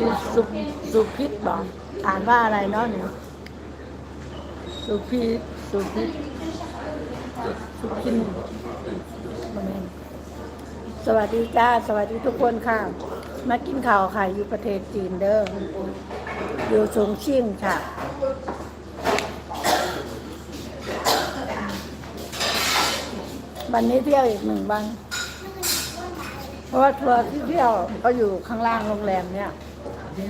สุสุพิษบอกอ่านว่าอะไรเนาะหนูสุพิษสุพิษสุพินสวัสดีจ้า สวัสดีทุกคนค่ะ มากินข้าวค่ะ อยู่ประเทศจีนเด้ออยู่ชงชิ่งค่ะวันนี้เที่ยวอีกหนึ่งวัน เพราะว่าทัวร์ที่เที่ยวก็อยู่ข้างล่างโรงแรมเนี่ย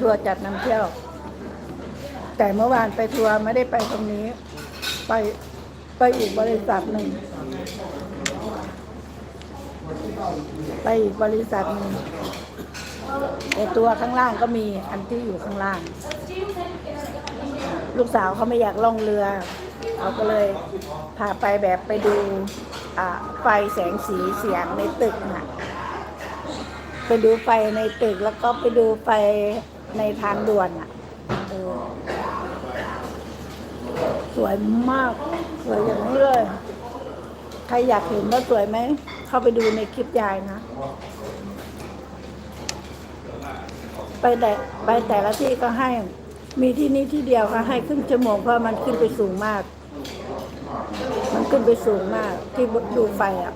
ทัวร์จัดนำเที่ยว แต่เมื่อวานไปทัวร์ไม่ได้ไปตรงนี้ ไปไปอีกบริษัทหนึ่ง ไปอีกบริษัทหนึ่งแต่ตัวข้างล่างก็มีอันที่อยู่ข้างล่าง ลูกสาวเขาไม่อยากล่องเรือเขาก็เลยพาไปแบบไปดูไฟแสงสีเสียงในตึกน่ะ ไปดูไฟในตึกแล้วก็ไปดูไฟ ในทางด่วนอะเออสวยมาก สวยอย่างนี้เลย ใครอยากเห็นว่าสวยไหม เข้าไปดูในคลิปยายนะ ไปแต่ไปแต่ละที่ก็ให้ มีที่นี้ที่เดียวก็ให้ครึ่งชั่วโมงเพราะมันขึ้นไปสูงมาก มันขึ้นไปสูงมาก ที่ดูไฟอะ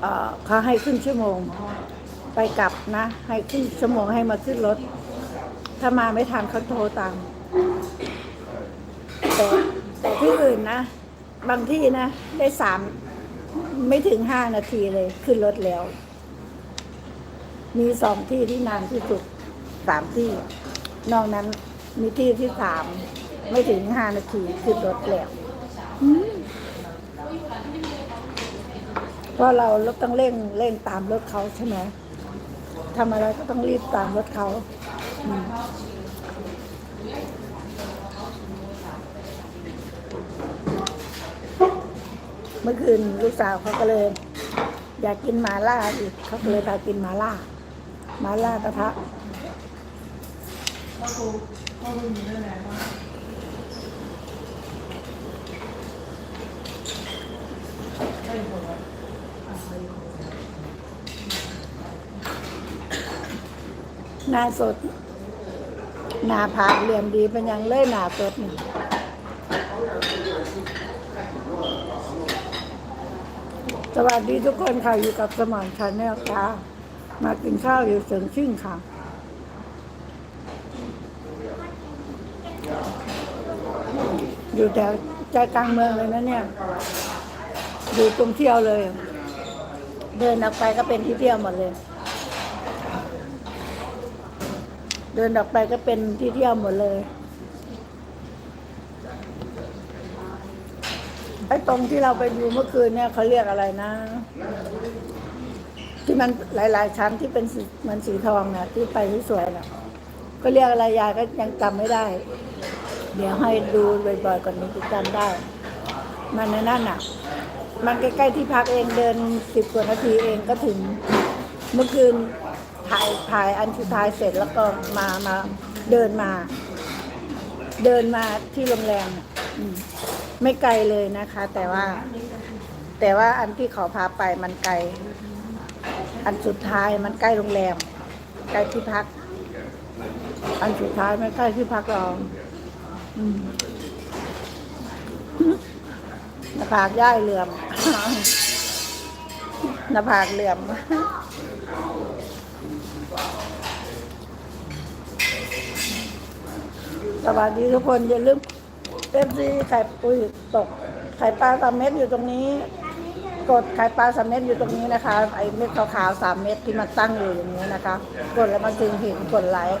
เอ่อเขาให้ครึ่งชั่วโมง ไปกลับนะ ให้ครึ่งชั่วโมงให้มาขึ้นรถ ถ้ามาไม่ทันเขาโทรตามแต่แต่ที่อื่นนะ บางที่นะ ได้สามไม่ถึงห้านาทีเลย ขึ้นรถแล้ว มีสองที่ที่นานที่สุดสามที่ นอกนั้นมีที่ที่สามไม่ถึงห้านาทีขึ้นรถแล้วเพราะเราราต้องเร่งเร่งตามรถเขาใช่ไหมทำอะไรก็ต้องรีบตามรถเขา เมื่อคืนลูกสาวเขาก็เลย อยากกินหมาล่าอีกเขาก็เลยพากินหมาล่าหมาล่ากระทะหน้าสด หน้าผากเหลี่ยมดีเป็นยังเล่หน้าสดนี่สวัสดีทุกคนค่ะอยู่กับสมอนชาแนลค่ะ มากินข้าวอยู่เฉิงชิ่งค่ะ อยู่แถวใจกลางเมืองเลยนะเนี่ย อยู่ตรงเที่ยวเลย เดินออกไปก็เป็นที่เที่ยวหมดเลย เดินออกไปก็เป็นที่เที่ยวหมดเลยไอ้ตรงที่เราไปดูเมื่อคืนเนี่ยเขาเรียกอะไรนะ ที่มันหลาย ๆ ชั้นที่เป็นเหมือนสีทองนะที่ไปนี่สวยนะก็เรียกอะไรยายก็ยังจำไม่ได้ เดี๋ยวให้ดูบ่อยๆก่อนนี้จะจำได้ มันในนั่นน่ะ มันใกล้ ๆ ที่พักเองเดินสิบกว่านาทีเองก็ถึง เมื่อคืน ถ่ายถ่ายอันสุดท้ายเสร็จแล้วก็มามาเดินมา เดินมาที่โรงแรมอืมไม่ไกลเลยนะคะ แต่ว่า แต่ว่าอันที่เขาพาไปมันไกล อันสุดท้ายมันใกล้โรงแรมใกล้ที่พัก อันสุดท้ายไม่ใกล้ที่พักเราอืมหน้าผากย่ายเหลื่อม หน้าผากเหลื่อม สวัสดีทุกคนอย่าลืมเอฟซีไข่ปุยตกไข่ปลาสามเม็ดอยู่ตรงนี้ กดไข่ปลาสามเม็ดอยู่ตรงนี้นะคะ ไอเม็ดขาวๆสามเม็ดที่มันตั้งอยู่อย่างนี้นะคะ กดแล้วมันจึงเห็นกดไลค์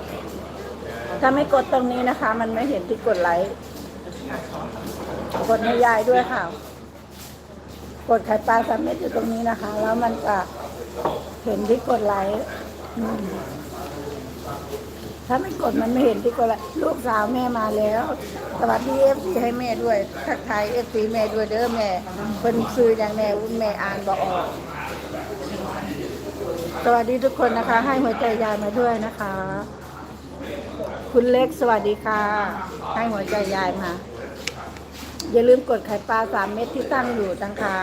ถ้าไม่กดตรงนี้นะคะ มันไม่เห็นที่กดไลค์กดให้ยายด้วยค่ะ กดไข่ปลาสามเม็ดอยู่ตรงนี้นะคะ แล้วมันจะเห็นที่กดไลค์ ถ้าไม่กดมันไม่เห็นที่กดลค์ลูกสาวแม่มาแล้ว สวัสดีเอฟซีให้แม่ด้วย ทักทายเอฟซีแม่ด้วยเด้อแม่เป็นซื้ออย่างแม่วุ้นแม่อ่านบอกออก สวัสดีทุกคนนะคะ ให้หัวใจยายมาด้วยนะคะ คุณเล็กสวัสดีค่ะ ให้หัวใจยายมา อย่าลืมกดไข่ปลาสามเม็ดที่ตั้งอยู่นะคะ